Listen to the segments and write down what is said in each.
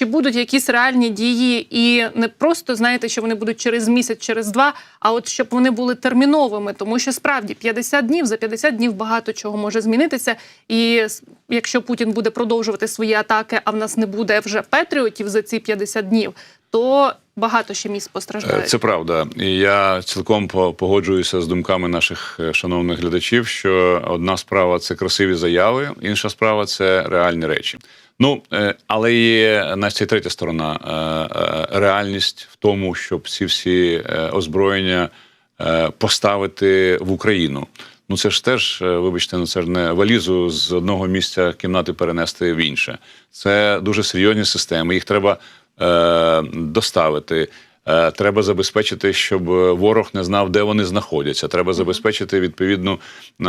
Чи будуть якісь реальні дії, і не просто знаєте, що вони будуть через місяць, через два, а от щоб вони були терміновими, тому що справді 50 днів за 50 днів багато чого може змінитися. І якщо Путін буде продовжувати свої атаки, а в нас не буде вже патріотів за ці 50 днів, то багато ще місць Е, постраждають. Це правда, і я цілком по- погоджуюся з думками наших е, шановних глядачів. Що одна справа це красиві заяви, інша справа це реальні речі. Ну е, але є Настя третя сторона е, реальність в тому, щоб ці всі озброєння поставити в Україну. Ну це ж теж, вибачте, ну це ж не валізу з одного місця кімнати перенести в інше. Це дуже серйозні системи. Їх треба доставити. Е, Треба забезпечити, щоб ворог не знав, де вони знаходяться. Треба забезпечити відповідну е, е,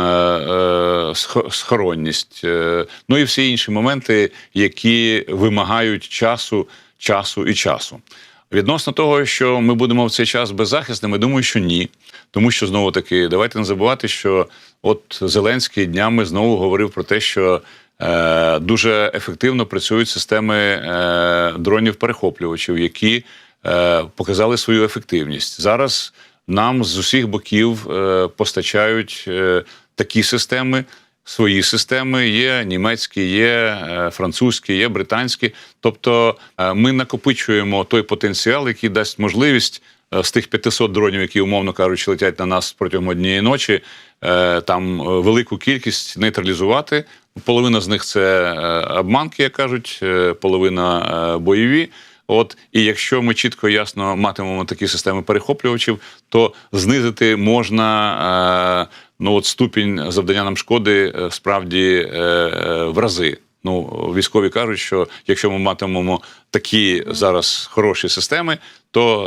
схо- схоронність. Е, Ну і всі інші моменти, які вимагають часу, часу і часу. Відносно того, що ми будемо в цей час беззахисними, думаю, що ні. Тому що знову таки, давайте не забувати, що от Зеленський днями знову говорив про те, що е, дуже ефективно працюють системи е, дронів-перехоплювачів, які е, показали свою ефективність. Зараз нам з усіх боків е, постачають е, такі системи. Свої системи є німецькі, є е, французькі, є британські. Тобто е, ми накопичуємо той потенціал, який дасть можливість е, з тих 500 дронів, які умовно кажучи, летять на нас протягом однієї ночі, е, там е, велику кількість нейтралізувати. Половина з них це е, обманки, як кажуть, е, половина е, бойові. От і якщо ми чітко ясно матимемо такі системи перехоплювачів, то знизити можна е, ну от ступінь завдання нам шкоди е, справді е, е, в рази. Ну, військові кажуть, що якщо ми матимемо такі зараз хороші системи, то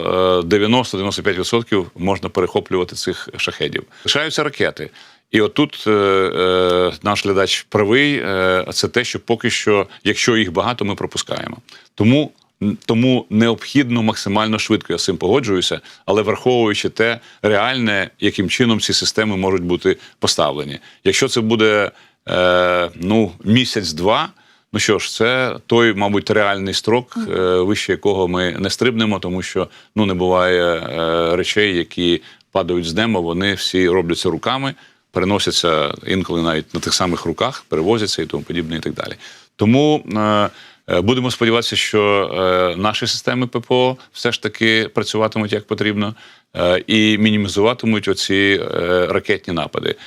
е, 90-95% можна перехоплювати цих шахедів. Лишаються ракети. І отут е, е, наш глядач правий. Е, це те, що поки що, якщо їх багато, ми пропускаємо. Тому тому необхідно максимально швидко, я з цим погоджуюся, але враховуючи те реальне, яким чином ці системи можуть бути поставлені. Якщо це буде е, ну, місяць-два, ну що ж, це той, мабуть, реальний строк, е, вище якого ми не стрибнемо, тому що ну, не буває е, речей, які падають з неба, вони всі робляться руками, переносяться інколи навіть на тих самих руках, перевозяться і тому подібне, і так далі. Тому. Е, Е, Будемо сподіватися, що е, наші системи ППО все ж таки працюватимуть як потрібно е, і мінімізуватимуть оці е, ракетні напади.